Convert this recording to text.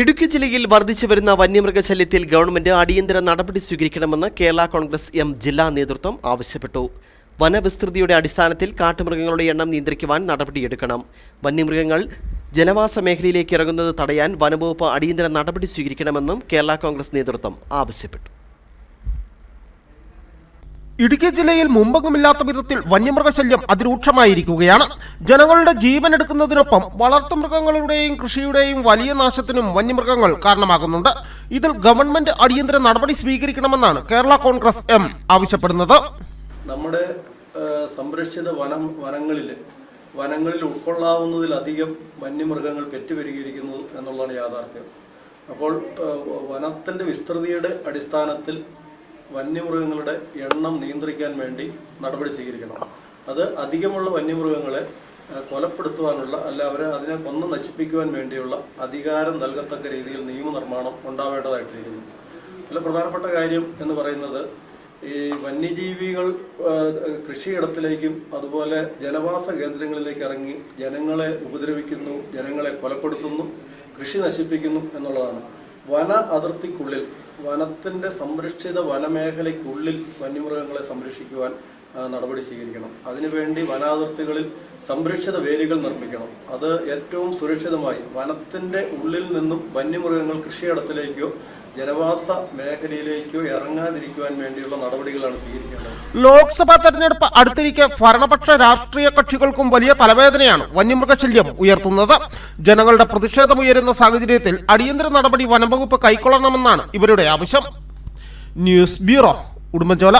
ഇടുക്കി ജില്ലയിൽ വർദ്ധിച്ചു വരുന്ന വന്യമൃഗശല്യത്തിൽ ഗവൺമെന്റ് അടിയന്തര നടപടി സ്വീകരിക്കണമെന്ന് കേരള കോൺഗ്രസ് എം ജില്ലാ നേതൃത്വം ആവശ്യപ്പെട്ടു. വനവിസ്തൃതിയുടെ അടിസ്ഥാനത്തിൽ കാട്ടുമൃഗങ്ങളുടെ എണ്ണം നിയന്ത്രിക്കുവാൻ നടപടിയെടുക്കണം വന്യമൃഗങ്ങൾ ജനവാസ മേഖലയിലേക്ക് ഇറങ്ങുന്നത് തടയാൻ വനംവകുപ്പ് അടിയന്തര നടപടി സ്വീകരിക്കണമെന്നും കേരള കോൺഗ്രസ് നേതൃത്വം ആവശ്യപ്പെട്ടു. ഇടുക്കി ജില്ലയിൽ മുമ്പെങ്ങുമില്ലാത്ത വിധത്തിൽ വന്യമൃഗശല്യം അതിരൂക്ഷമായിരിക്കുകയാണ്. ജനങ്ങളുടെ ജീവൻ എടുക്കുന്നതിനൊപ്പം വളർത്തുമൃഗങ്ങളുടെയും കൃഷിയുടെയും വലിയ നാശത്തിനും വന്യമൃഗങ്ങൾ കാരണമാകുന്നുണ്ട്. ഇതിൽ ഗവൺമെന്റ് അടിയന്തര നടപടി സ്വീകരിക്കണമെന്നാണ് കേരള കോൺഗ്രസ് എം ആവശ്യപ്പെടുന്നത്. നമ്മുടെ സംരക്ഷിത വനം വനങ്ങളിൽ വനങ്ങളിൽ ഉൾക്കൊള്ളാവുന്നതിലധികം വന്യമൃഗങ്ങൾ പെറ്റുപെരുകിയിരിക്കുന്നു എന്നുള്ളതാണ് യാഥാർത്ഥ്യം. അപ്പോൾ വനത്തിന്റെ വിസ്തൃതിയുടെ അടിസ്ഥാനത്തിൽ വന്യമൃഗങ്ങളുടെ എണ്ണം നിയന്ത്രിക്കാൻ വേണ്ടി നടപടി സ്വീകരിക്കണം. അത് അധികമുള്ള വന്യമൃഗങ്ങളെ കൊലപ്പെടുത്തുവാനുള്ള അല്ല അവരെ അതിനെ കൊന്നു നശിപ്പിക്കുവാൻ വേണ്ടിയുള്ള അധികാരം നൽകത്തക്ക രീതിയിൽ നിയമനിർമ്മാണം ഉണ്ടാവേണ്ടതായിട്ടിരിക്കുന്നു. അതിൽ പ്രധാനപ്പെട്ട കാര്യം എന്ന് പറയുന്നത് ഈ വന്യജീവികൾ കൃഷിയിടത്തിലേക്കും അതുപോലെ ജനവാസ കേന്ദ്രങ്ങളിലേക്ക് ഇറങ്ങി ജനങ്ങളെ ഉപദ്രവിക്കുന്നു ജനങ്ങളെ കൊലപ്പെടുത്തുന്നു കൃഷി നശിപ്പിക്കുന്നു എന്നുള്ളതാണ്. വന അതിർത്തിക്കുള്ളിൽ വനത്തിന്റെ സംരക്ഷിത വനമേഖലയ്ക്കുള്ളിൽ വന്യമൃഗങ്ങളെ സംരക്ഷിക്കുവാൻ നടപടി സ്വീകരിക്കണം. അതിനുവേണ്ടി വനാതിർത്തികളിൽ സംരക്ഷിത വേലികൾ നിർമ്മിക്കണം. അത് ഏറ്റവും സുരക്ഷിതമായി വനത്തിന്റെ ഉള്ളിൽ നിന്നും വന്യമൃഗങ്ങൾ കൃഷിയിടത്തിലേക്കോ ജനവാസ മേഖലയിലേക്കോ ഇറങ്ങാതിരിക്കുവാൻ വേണ്ടിയുള്ള നടപടികളാണ് സ്വീകരിക്കേണ്ടത്. ലോക്സഭാ തെരഞ്ഞെടുപ്പ് അടുത്തിരിക്കെ ഭരണപക്ഷ രാഷ്ട്രീയ കക്ഷികൾക്കും വലിയ തലവേദനയാണ് വന്യമൃഗശല്യം ഉയർത്തുന്നത്. ജനങ്ങളുടെ പ്രതിഷേധം ഉയരുന്ന സാഹചര്യത്തിൽ അടിയന്തര നടപടി വനംവകുപ്പ് കൈക്കൊള്ളണമെന്നാണ് ഇവരുടെ ആവശ്യം. News bureau Udumbanchola.